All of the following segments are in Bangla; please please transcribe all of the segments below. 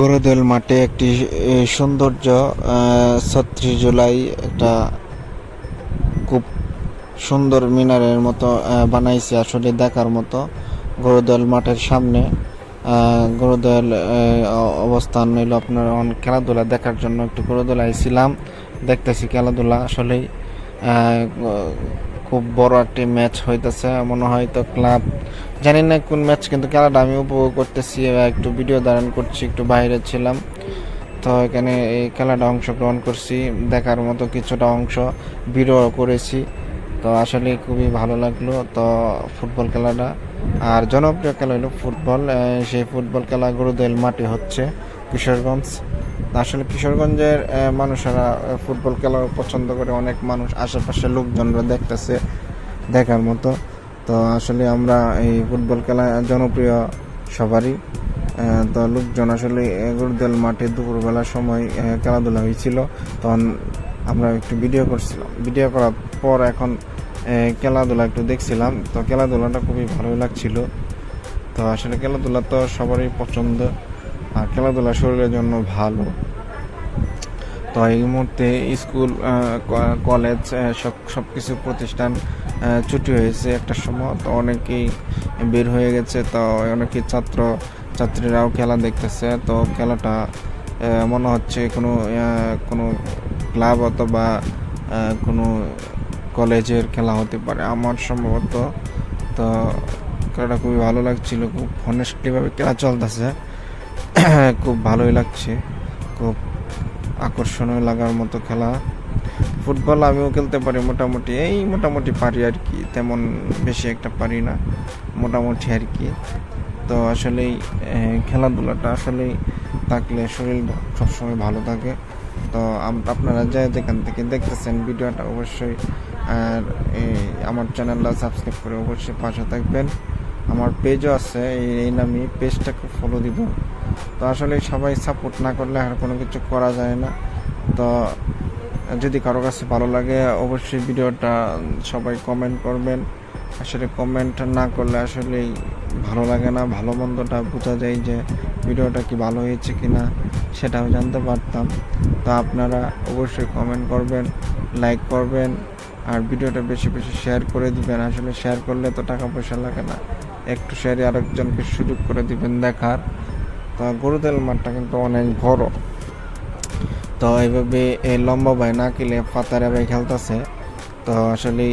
গরুদল মাঠে একটি সৌন্দর্য ছত্রিশ জুলাই একটা খুব সুন্দর মিনারের মতো বানাইছে আসলে দেখার মতো গরুদল মাঠের সামনে। গরুদল অবস্থান হইল আপনার খেলাধুলা দেখার জন্য একটু গরুদল আইছিলাম দেখতেছি খেলাধুলা আসলেই খুব বড় একটি ম্যাচ হইতেছে। মনে হয় তো ক্লাব জানি না কোন ম্যাচ, কিন্তু খেলাটা আমি উপভোগ করতেছি একটু ভিডিও ধারণ করছি, একটু বাইরে ছিলাম। তো এখানে এই খেলাটা অংশগ্রহণ করছি, দেখার মতো কিছুটা অংশ ভিডিও করেছি। তো আসলে খুবই ভালো লাগল, তো ফুটবল খেলাটা। আর জনপ্রিয় খেলা হলো ফুটবল সেই ফুটবল খেলা গরুদেল মাঠে হচ্ছে কিশোরগঞ্জ। আসলে কিশোরগঞ্জের মানুষেরা ফুটবল খেলা পছন্দ করে, অনেক মানুষ আশেপাশে লোকজনরা দেখতেছে, দেখার মতো। তো আসলে আমরা এই ফুটবল খেলা জনপ্রিয় সবারই তো লোকজন আসলে গুরুদেল মাঠে দুপুরবেলার সময় খেলাধুলা হয়েছিল। তখন আমরা একটু ভিডিও করছিলাম। ভিডিও করার পর এখন খেলাধুলা একটু দেখছিলাম। তো খেলাধুলাটা খুবই ভালোই লাগছিল। তো আসলে খেলাধুলা তো সবারই পছন্দ। আর খেলাধুলা শরীরের জন্য ভালো। তো এই মুহূর্তে স্কুল কলেজ সব সব কিছু প্রতিষ্ঠান ছুটি হয়েছে একটা সময়, তো অনেকেই বের হয়ে গেছে, তো অনেকেই ছাত্র, ছাত্রীরাও খেলা দেখতেছে, তো খেলাটা মনে হচ্ছে কোনো কোনো ক্লাব অথবা কোনো কলেজের খেলা হতে পারে, আমার সম্ভবত, তো খেলাটা খুবই ভালো লাগছিল, খুব হনেস্টলিভাবে খেলা চলতেছে, খুব ভালোই লাগছে, খুব আকর্ষণীয় লাগার মতো খেলা। ফুটবল আমিও খেলতে পারি মোটামুটি। এই মোটামুটি পারি আর কি, তেমন বেশি একটা পারি না, মোটামুটি আর কি। তো আসলেই খেলাধুলাটা আসলেই থাকলে শরীর সবসময় ভালো থাকে। তো আপনারা যে যেখান থেকে দেখতেছেন ভিডিওটা অবশ্যই, আর এই আমার চ্যানেলটা সাবস্ক্রাইব করে অবশ্যই পাশে থাকবেন। আমার পেজও আছে, এই এই নামে পেজটাকে ফলো দিব তো আসলে সবাই সাপোর্ট না করলে আর কোনো কিছু করা যায় না। তো যদি কারও কাছে ভালো লাগে, অবশ্যই ভিডিওটা সবাই কমেন্ট করবেন। আসলে কমেন্ট না করলে আসলেই ভালো লাগে না, ভালো মন্দটা বোঝা যায় যে ভিডিওটা কি ভালো হয়েছে কি না সেটাও জানতে পারতাম। তো আপনারা অবশ্যই কমেন্ট করবেন লাইক করবেন, আর ভিডিওটা বেশি বেশি শেয়ার করে দিবেন। আসলে শেয়ার করলে তো টাকা পয়সা লাগে না। একটু শেয়ারে আরেকজনকে সুযোগ করে দিবেন দেখার। তো গরুদের মাঠটা কিন্তু অনেক বড়। তো এইভাবে এই লম্বা ভাই না কিলে পাতারে ভাই খেলতেছে। তো আসলে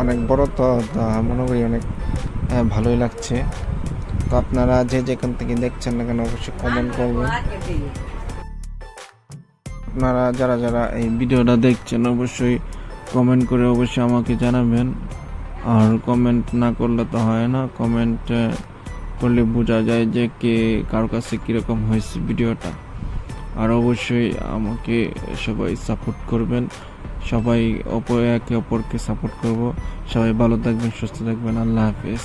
অনেক বড় তো তো মনে করি অনেক ভালোই লাগছে। তো আপনারা যে যেখান থেকে দেখছেন না কেন অবশ্যই কমেন্ট করবেন। আপনারা যারা যারা এই ভিডিওটা দেখছেন অবশ্যই কমেন্ট করে অবশ্যই আমাকে জানাবেন। আর কমেন্ট না করলে তো হয় না। কমেন্ট করলে বোঝা যায় যে কে কারও কাছে কীরকম হয়েছে ভিডিওটা। আর অবশ্যই আমাকে সবাই সাপোর্ট করবেন। সবাই অপর একে অপরকে সাপোর্ট করব। সবাই ভালো থাকবেন, সুস্থ থাকবেন। আল্লাহ হাফিজ।